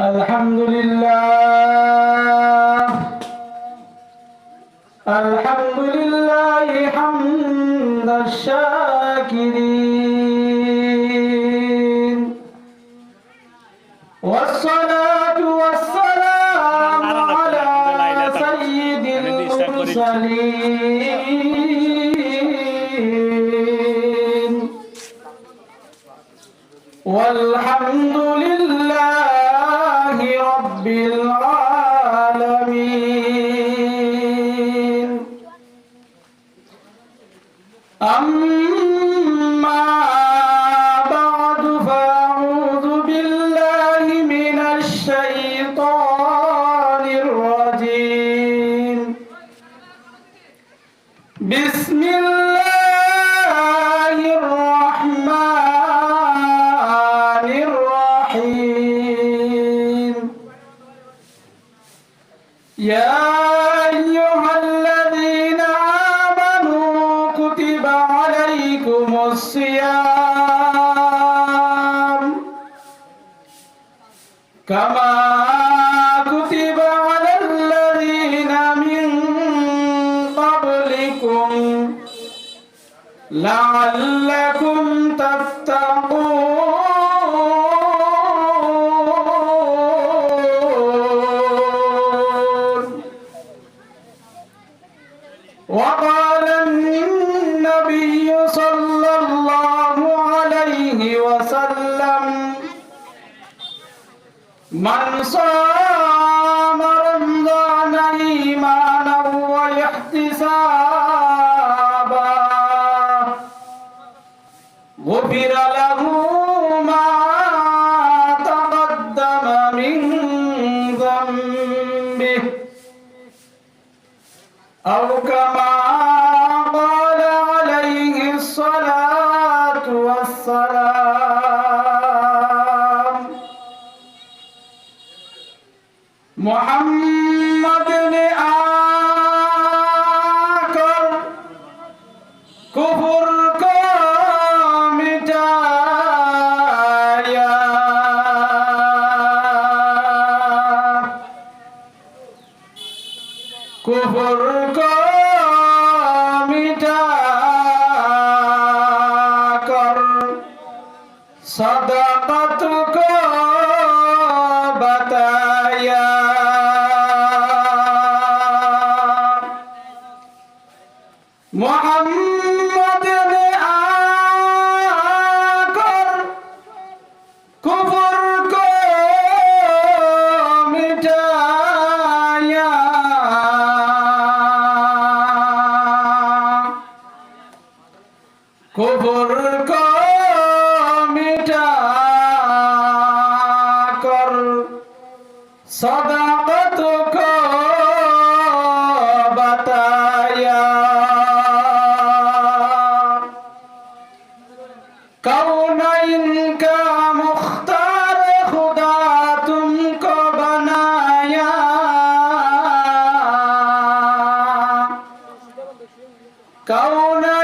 الحمد لله. الحمد لله حمد الشاكرين. الحمد لعلكم تتقون الصلاة মোহাম্মদ কাউনা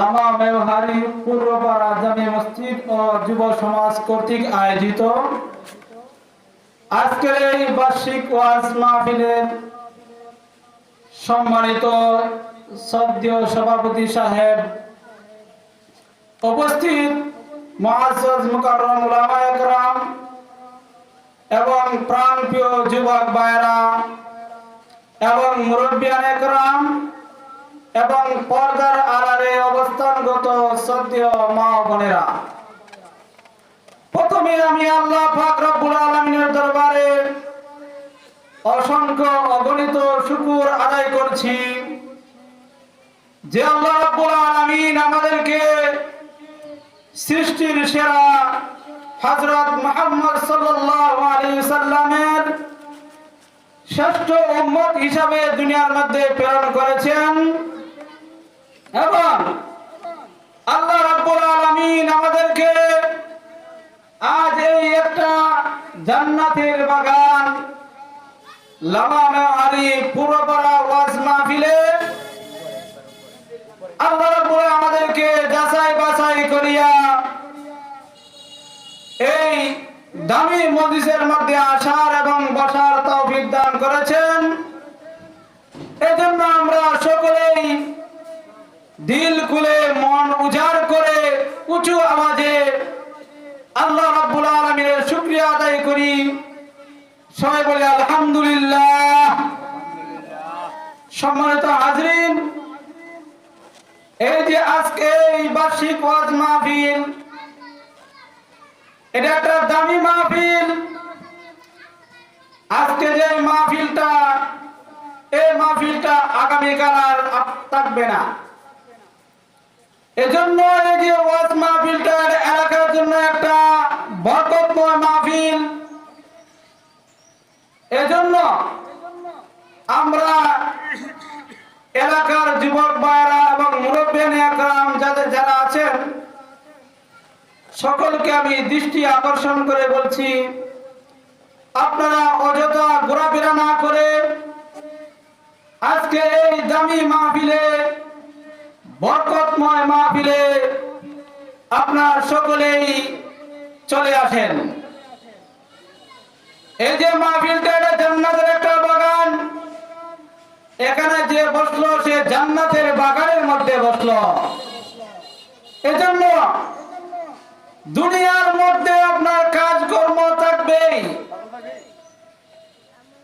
লামা মেওহারি পূর্বপাড়া জামে মসজিদ ও যুব সমাজ কর্তৃক আয়োজিত। আজকের এই বার্ষিক ওয়াজ মাহফিলের সম্মানিত সদ্য সভাপতি সাহেব উপস্থিত মহাসজ একরাম এবং প্রাণপ্রিয় যুবক ভাইরা এবং মুরব্বিয়ান একরাম এবং পর্দার আড়ালে অবস্থানগত সদ্য মা বোনেরা, প্রথমে আমি আল্লাহ পাক রব্বুল আলামিনের দরবারে অসংখ্য অগণিত শুকুর আদায় করছি যে আল্লাহ রাব্বুল আলামিন আমাদেরকে সৃষ্টির সেরা হযরত মুহাম্মদ সাল্লামের শ্রেষ্ঠ উম্মত হিসাবে দুনিয়ার মধ্যে প্রেরণ করেছেন। এবং আল্লাহ রাব্বুল আলামিন আমাদেরকে আজ এই একটা জান্নাতের বাগান লামামে আলী পুরোপাড়া ওয়াজ মাহফিলে আল্লাহ রাব্বুল আমাদেরকে যাচাই বাছাই করিয়া এই দামি মজলিসের মধ্যে আসার এবং বসার তৌফিক দান করেছেন। এজন্য আমরা সকলেই দিল খুলে, মন উজাড় করে, উঁচু আওয়াজে আল্লাহ রাব্বুল আলামিনের শুকরিয়া আদায় করি। সবাই বলে, আলহামদুলিল্লাহ। সম্মানিত হাজরিন, এই যে আজকে এই বার্ষিক ওয়াজ মাহফিল, এটা একটা দামি মাহফিল। আজকে যে মাহফিলটা, এই মাহফিলটা আগামীকাল আর থাকবে না। এজন্য এই যে ওয়াজ মাহফিলটা এলাকার জন্য একটা বরকতময় মাহফিল। এজন্য আমরা এলাকার যুবক ভাইরা এবং মুরব্বিয়ান একরাম যাদের যারা আছেন, সকলকে আমি দৃষ্টি আকর্ষণ করে বলছি, আপনারা অযথা ঘোরাফেরা না করে আজকে এই দামি মাহফিলে বরকতময় মাহফিলে আপনার সকলেই চলে আসেন। এই যে মাহফিলটা, এটা জান্নাতের একটা বাগান। এখানে যে বসল, সে জান্নাতের বাগানের মধ্যে বসল। এজন্য দুনিয়ার মধ্যে আপনার কাজকর্ম থাকবেই।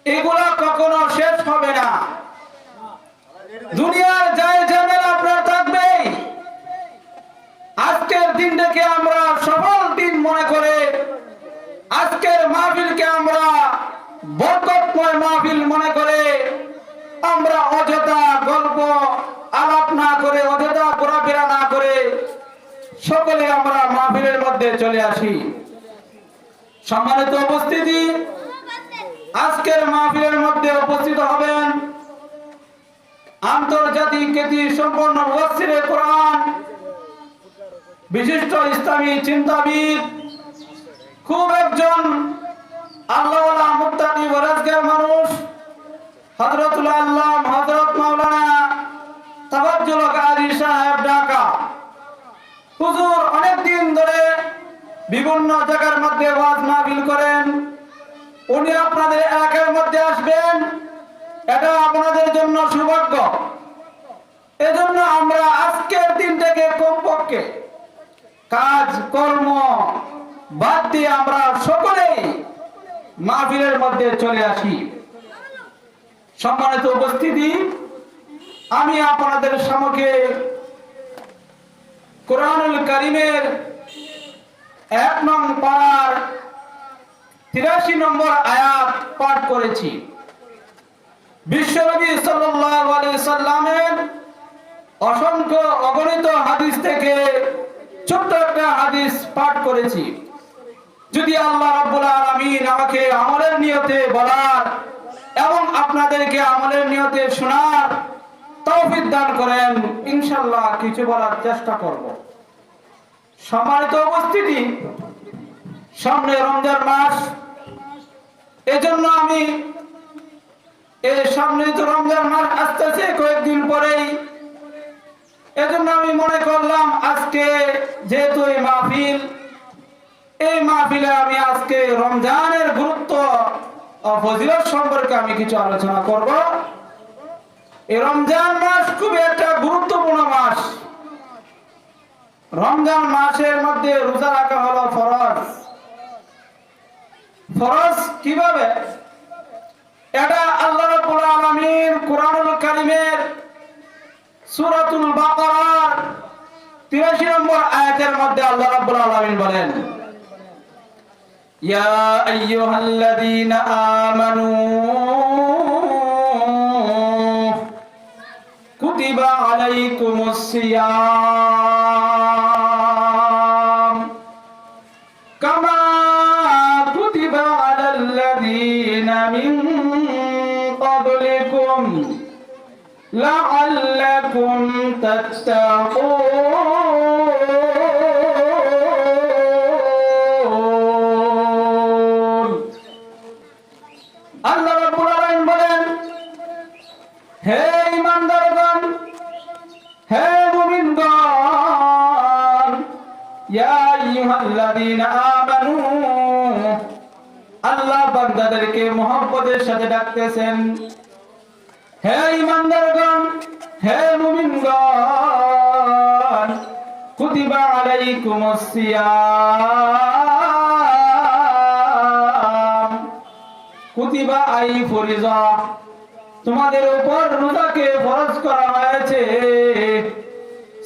এগুলা কখনো শেষ হবে না। দুনিয়ার যাই ঝামেলা আপনার থাকবেই। আজকের দিনটাকে আমরা সফল দিন মনে করে আজকের মাহফিলকে আমরা বরকতময় মাহফিল মনে করে আমরা অযথা গল্প আলাপ না করে, অযথা ঘোরাফেরা না করে সকলে আমরা মাহফিলের মধ্যে চলে আসি। সম্মানিত উপস্থিতি, আজকের মাহফিলের মধ্যে উপস্থিত হবেন আন্তর্জাতিক সম্পন্ন কোরআন, বিশিষ্ট ইসলামী চিন্তাবিদ, খুব একজন আল্লাহ অনেক দিন ধরে বিভিন্ন জায়গার মধ্যে করেন। উনি আপনাদের এলাকার মধ্যে আসবেন। এটা আপনাদের জন্য সৌভাগ্য। এজন্য আমরা আজকের দিন থেকে কমপক্ষে কাজ, কর্ম বাদ দিয়ে আমরা সকলেই মাহফিলের মধ্যে চলে আসি। সম্মানিত উপস্থিতি, আমি আপনাদের সামনে কোরআনুল করিমের এক নং পাড়ার তিরাশি নম্বর আয়াত পাঠ করেছি। বিশ্বনবী সাল্লাল্লাহু সাল্লামের অসংখ্য অগণিত হাদিস থেকে ছোট্ট একটা হাদিস পাঠ করেছি। যদি আল্লাহ রাব্বুল আলামিন আমাকে আমলের নিয়তে বলার এবং আপনাদেরকে আমলের নিয়তে শোনার তৌফিক দান করেন, ইনশাআল্লাহ কিছু বলার চেষ্টা করব। সম্মানিত উপস্থিতি, সামনে রমজান মাস। এজন্য আমি এই সামনে তো রমজান মাস আসতেছে, কয়েকদিন পরেই। এজন্য আমি মনে করলাম আজকে যেহেতু এই মাহফিল, এই মাহফিলে আমি আজকে রমজানের গুরুত্ব ফজিলত সম্পর্কে আমি কিছু আলোচনা করব। এই রমজান মাস খুবই একটা গুরুত্বপূর্ণ মাস। রমজান মাসের মধ্যে রোজা রাখা হলো ফরজ। ফরজ কীভাবে? এটা আল্লাহ রাব্বুল আলামিন কোরআনুল কারীমের সূরাতুল বাকারার 83 নম্বর আয়াতের মধ্যে আল্লাহ রাব্বুল আলামিন বলেন, ইয়া আইয়ুহাল্লাযীনা আমানু কুতিবা আলাইকুমুস সিয়াম। لعلكم تتقون আল্লাহ রাব্বুল আলামিন বলেন হে ইমানদারগণ হে মুমিনগণ ইয়া আইয়ুহাল্লাযীনা আমানু আল্লাহ বান্দাদেরকে মহব্বতের সাথে ডাকতেছেন হে ইমানদারগণ আই তোমাদের উপর রোজাকে ফরজ করা হয়েছে।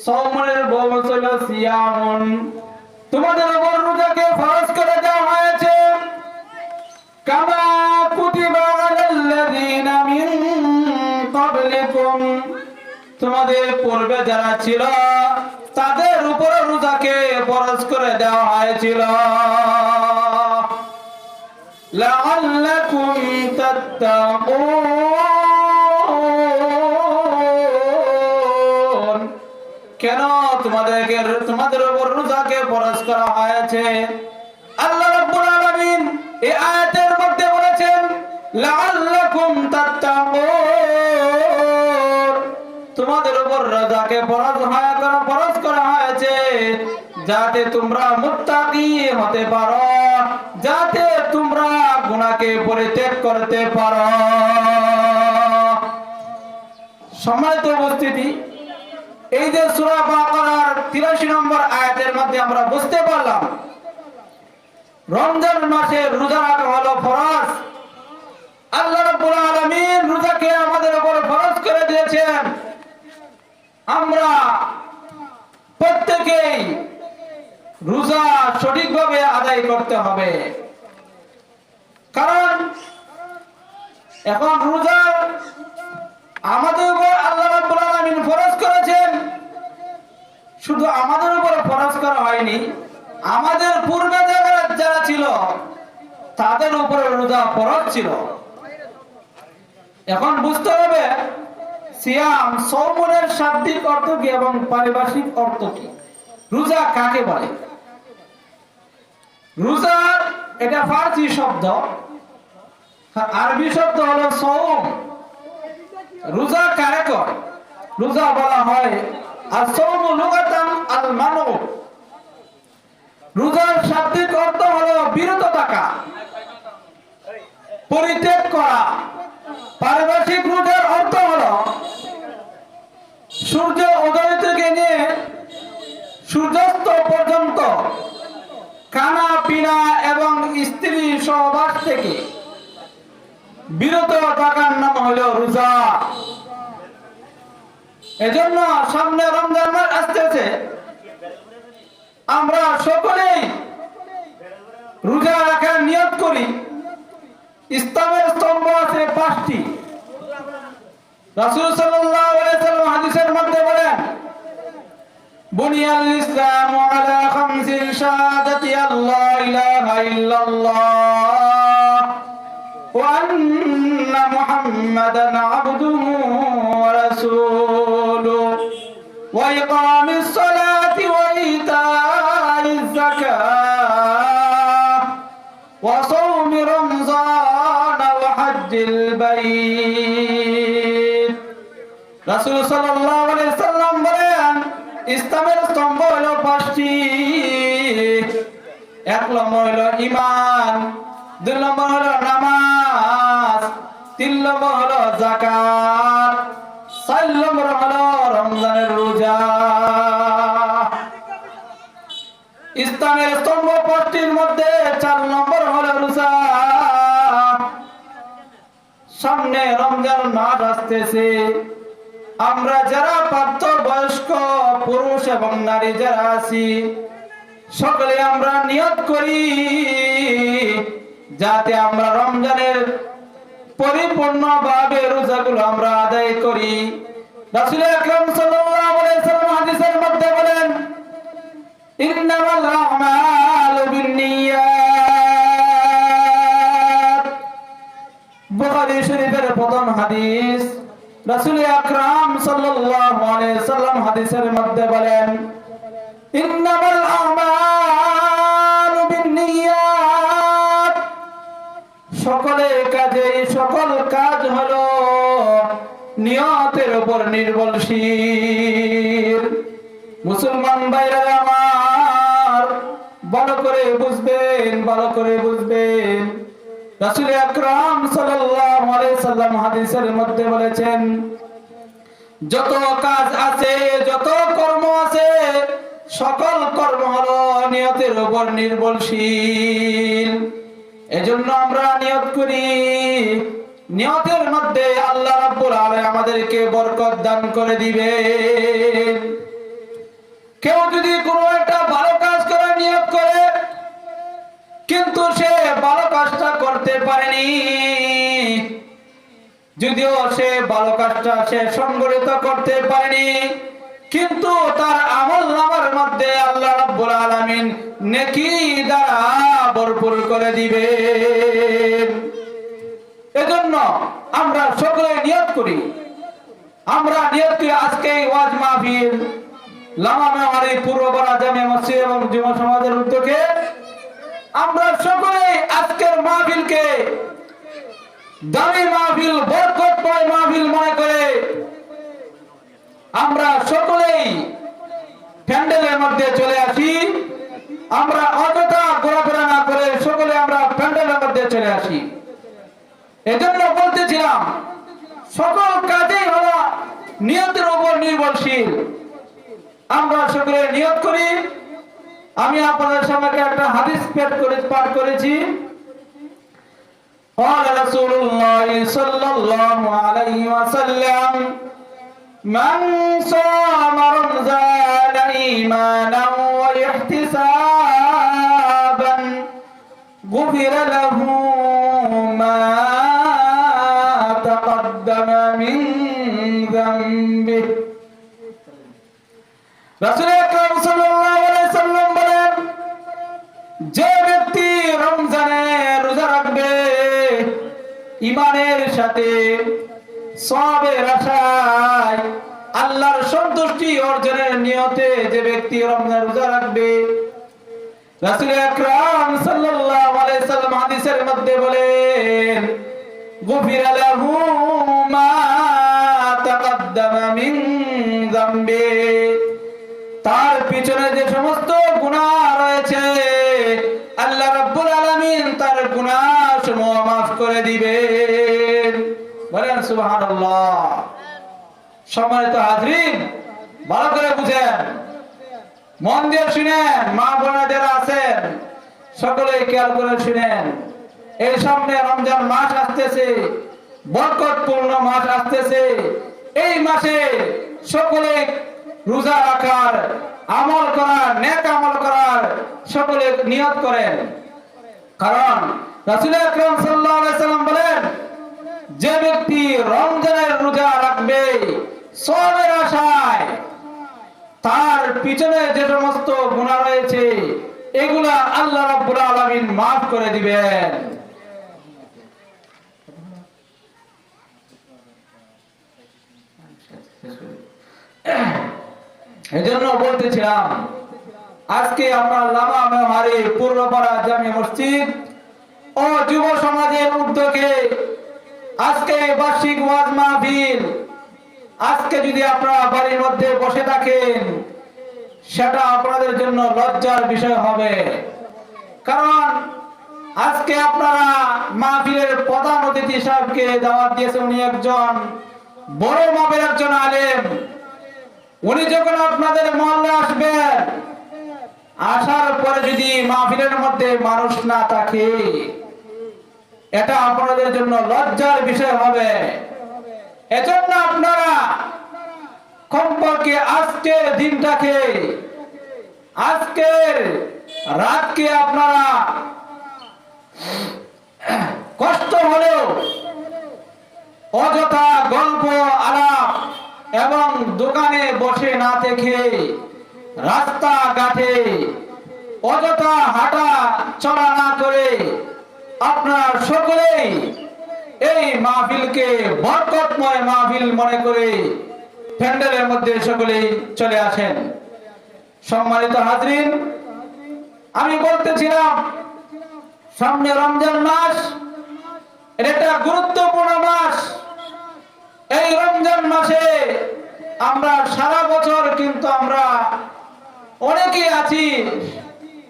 সওমের বউ ছিল সিয়ামুন। তোমাদের উপর রোজাকে ফরজ করে দেওয়া হয়েছে। কামা কুতিবা আলাল্লাযীনা মিন তোমাদের পূর্বে যারা ছিল, তাদের উপর রোজাকে ফরজ করে দেওয়া হয়েছিল। কেন তোমাদেরকে তোমাদের উপর রোজাকে ফরজ করা হয়েছে? আল্লাহ রাব্বুল আলামিন এই আয়াতের মধ্যে বলেছেন, লাআল্লাকুম তাত্তাকুন যাতে তোমরা মুত্তাকি হতে পারো, যাতে তোমরা গুনাহকে পরিত্যাগ করতে পারো। সম্মানিত উপস্থিতি, এই যে সূরা বাকারার 83 নম্বর আয়াতের মধ্যে আমরা বুঝতে পারলাম, রমজান মাসে রোজা রাখা হলো ফরজ। আল্লাহ রাব্বুল রোজাকে আমাদের উপর ফরজ করে দিয়েছেন। আমরা প্রত্যেকেই রোজা সঠিকভাবে আদায় করতে হবে। কারণ এখন রোজা আমাদের উপর আল্লাহ রাব্বুল ফরজ করেছেন। শুধু আমাদের উপর ফরজ করা হয়নি, আমাদের পূর্বে যারা ছিল, তাদের উপরে রোজা ফরজ ছিল। এখন বুঝতে হবে সিয়াম সৌমনের শাব্দিক অর্থ কি এবং পারিভাষিক অর্থ কি? রোজা কাকে বলে? রোজা, এটা ফার্সি শব্দ। আরবি শব্দ হলো সৌম। রোজা কারে কয়? রোজা বলা হয় আর সৌম লুগাতান আল মানব রোজার শাব্দিক অর্থ হলো বিরত থাকা, পরিত্যাগ করা। পারিভাষিক রোজার অর্থ হলো সূর্য উদয় থেকে নিয়ে সূর্যাস্ত পর্যন্ত খানা পিনা এবং স্ত্রী সহবাস থেকে বিরত থাকার নাম হলো রোজা। এজন্য সামনে রমজান মাস আসতেছে। আমরা সকলেই রোজা রাখার নিয়ত করি। ইসলামের স্তম্ভ আছে পাঁচটি। রাসূল সাল্লাম হাদিসের মধ্যে বলেন বুনিয়াল ইসলাম আলা খামসিন শাহাদাতি আল্লাহ ইলাহা ইল্লাল্লাহ ওয়া আন্না মুহাম্মাদান আবদুহু ওয়া রাসূলুহু ওয়া ইকামিস সালাতি ওয়া ইতাইজ যাকাহ ওয়া সাওমি রমজান ওয়া হজ্জিল বাইত রাসূল ইসলামের স্তম্ভ হলো পাঁচটি এক নম্বর হলো ইমান দুই নম্বর হলো নামাজ, তিন নম্বর হলো জাকাত চার নম্বর হলো রমজানের রোজা। ইসলামের স্তম্ভ পাঁচটির মধ্যে চার নম্বর হলো রোজা। সামনে রমজান মাস আসতেছে। আমরা যারা প্রাপ্ত বয়স্ক পুরুষ এবং নারী যারা আছি, সকলে আমরা নিয়ত করি যাতে আমরা রমজানের পরিপূর্ণভাবে রোজাগুলো আমরা আদায় করি। হাদিসের মধ্যে বলেন হাদিস রাসূল আকরাম সাল্লাল্লাহু আলাইহি সাল্লাম হাদিসের মধ্যে বলেন, ইন্নামাল আমালু বিন্নিয়াত। সকলে কাজে, সকল কাজ হলো নিয়তের উপর নির্ভরশীল। মুসলমান ভাইরা আমার, ভালো করে বুঝবেন, ভালো করে বুঝবেন। রাসূল আকরাম সাল্লাল্লাহু আলাইহি সাল্লাম হাদিসের মধ্যে বলেছেন, যত কাজ আছে, যত কর্ম আছে, সকল কর্ম হলো নিয়তের উপর নির্ভরশীল। এজন্য আমরা নিয়ত করি। নিয়তের মধ্যে আল্লাহ রাব্বুল আলামিন আমাদেরকে বরকত দান করে দিবে কেউ যদি কোনো একটা ভালো কাজ করার নিয়ত করে কিন্তু সে ভালো কাজটা করতে পারেনি। যদিও সে ভালো কাজটা সে সংগঠিত করতে পারেনি, কিন্তু তার আমল নামার মধ্যে আল্লাহ রাব্বুল আলামিন নেকি দ্বারা ভরপুর করে দিবে এজন্য আমরা সকলে নিয়ত করি। আমরা নিয়ত করি আজকে ওয়াজ মাহফিল। লামা মেমারি পূর্বপাড়া জামে মসজিদ এবং যুব সমাজের উদ্যোগে আমরা সকলে আজকের মাহফিলকে দামি মাহফিল, বরকতময় মাহফিল মনে করে আমরা সকলেই প্যান্ডেলের মধ্যে চলে আসি। আমরা অযথা ঘোরাফেরা না করে সকলে আমরা প্যান্ডেলের মধ্যে চলে আসি। এজন্য বলতেছিলাম, সকল কাজেই হলো নিয়তের উপর নির্ভরশীল। আমরা সকলে নিয়ত করি। আমি আপনাদের সামনে একটা হাদিস পেট করে পাঠ করেছি قال رسول الله صلى الله عليه وسلم من صام رمضان إيمانا واحتسابا غفر له ما تقدم من ذنبه রাসূল রমজানে রোজা রাখবে। ইমানের সাথে সবের আশায় আল্লাহর সন্তুষ্টি অর্জনের নিয়তে যে ব্যক্তি রমজান রোজা রাখবে তার পিছনে যে সমস্ত গুনাহ রয়েছে গুনাহ মাফ করে দিবেন। বলেন সুবহানাল্লাহ। সম্মানিত হাজরিন, ভালো করে বুঝেন। মন দিয়ে শুনেন, মা বোনা যারা আছেন সকলে খেয়াল করে শুনেন। এই সামনে রমজান মাস আসতেছে, বরকতপূর্ণ মাস আসতেছে। এই মাসে সকলে রোজা রাখার, আমল করার, নেক আমল করার সকলে নিয়ত করেন। কারণ রাসূল আকরাম সাল্লাম বলেন, যে ব্যক্তি রমজানের রোজা রাখবে সবের আশায়, তার পিছনে যে সমস্ত গুনাহ রয়েছে, এগুলা আল্লাহ রাব্বুল আলামিন maaf করে দিবেন। এজন্য বলতেছিলাম আজকে আমরা লামা মেহারি পূর্বপাড়া জামে মসজিদ ও যুব সমাজের উদ্যোগে আজকে বার্ষিক ওয়াজ মাহফিল। আজকে যদি আপনারা বাড়ির মধ্যে বসে থাকেন, সেটা আপনাদের জন্য লজ্জার বিষয় হবে। কারণ আজকে আপনারা মাহফিলের প্রধান অতিথি সাহেবকে দাওয়াত দিয়েছে উনি একজন বড় মাপের একজন আলেম। উনি যখন আপনাদের মহল্লে আসবেন আসার পরে যদি মাহফিলের মধ্যে মানুষ না থাকে, এটা আপনাদের জন্য লজ্জার বিষয় হবে। এজন্য আপনারা কমপক্ষে আজকের দিনটাকে, আজকের রাতকে আপনারা কষ্ট হলেও অযথা গল্প, আলাপ এবং দোকানে বসে না থেকে রাস্তা ঘাটে, অযথা হাঁটা চলা না করে আপনারা সকলেই এই মাহফিলকে বরকতময় মাহফিল মনে করে প্যান্ডেলের মধ্যে সকলেই চলে আসেন। সম্মানিত হাজরিন, আমি বলতেছিলাম, সামনে রমজান মাস, এটা গুরুত্বপূর্ণ মাস। এই রমজান মাসে আমরা সারা বছর কিন্তু আমরা অনেকেই আছি,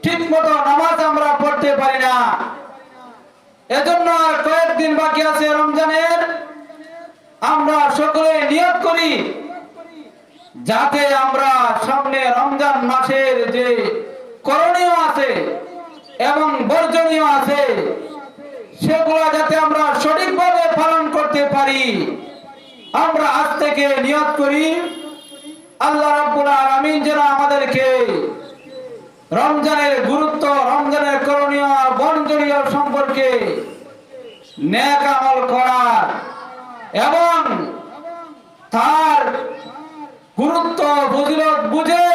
ঠিক মতো নামাজ আমরা পড়তে পারি না। এজন্য আর কয়েকদিন বাকি আছে রমজানের। আমরা সকলে নিয়োগ করি, যাতে আমরা সামনে রমজান মাসের যে করণীয় আছে এবং বর্জনীয় আছে, সেগুলো যাতে আমরা সঠিকভাবে পালন করতে পারি। আমরা আজ থেকে নিয়ত করি আল্লাহ রাব্বুল আলামিন যেন আমাদেরকে রমজানের গুরুত্ব, রমজানের করণীয় বর্জনীয় সম্পর্কে ন্যাক আমল করার এবং তার গুরুত্ব, ফজিলত বুঝে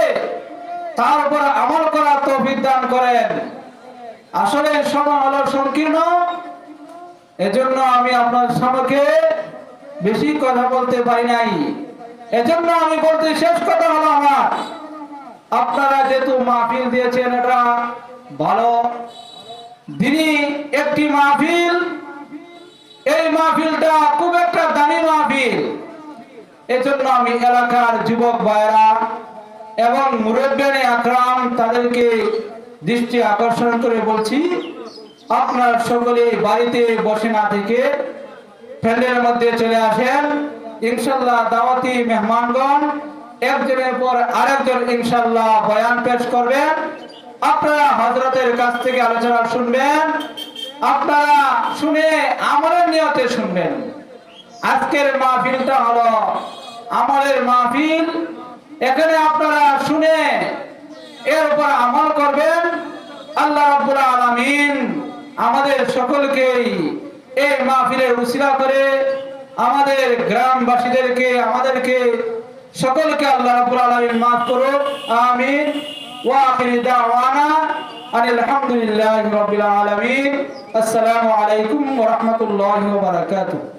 তার উপর আমল করার তৌফিক দান করেন। আসলে সময় হলো সংকীর্ণ। এজন্য আমি আপনার সামনে বেশি কথা বলতে পারি নাই। এজন্য আমি বলতে শেষ কথা হলো আমার। আপনারা যেহেতু মাহফিল দিয়েছেন, এটা ভালো। দিনই একটি মাহফিল। এই মাহফিলটা খুব একটা দামি মাহফিল। এজন্য আমি এলাকার যুবক ভাইরা এবং মুরব্বানি আকরাম তাদেরকে দৃষ্টি আকর্ষণ করে বলছি, আপনার সকলে বাড়িতে বসে না থেকে প্যান্ডেলের মধ্যে চলে আসেন। ইনশাল্লাহ দাওয়াতি মেহমানগণ, একজনের পর আরেকজন ইনশাল্লাহ বয়ান পেশ করবেন। আপনারা হজরতের কাছ থেকে আলোচনা শুনবেন। আপনারা শুনে আমলের নিয়তে শুনবেন। আজকের মাহফিলটা হলো আমলের মাহফিল। এখানে আপনারা শুনে এর উপর আমল করবেন। আল্লাহ রাব্বুল আলামিন আমাদের সকলকেই এই মাহফিলের উসিলা করে আমাদের গ্রামবাসীদেরকে, আমাদেরকে সকলকে আল্লাহ রাব্বুল আলামিন মাফ করুন আমিন। ওয়া আখিরি দাওয়ানা আনিল হামদুলিল্লাহি রাব্বিল আলামিন। আসসালামু আলাইকুম ওয়া রাহমাতুল্লাহি ওয়া বারাকাতুহু।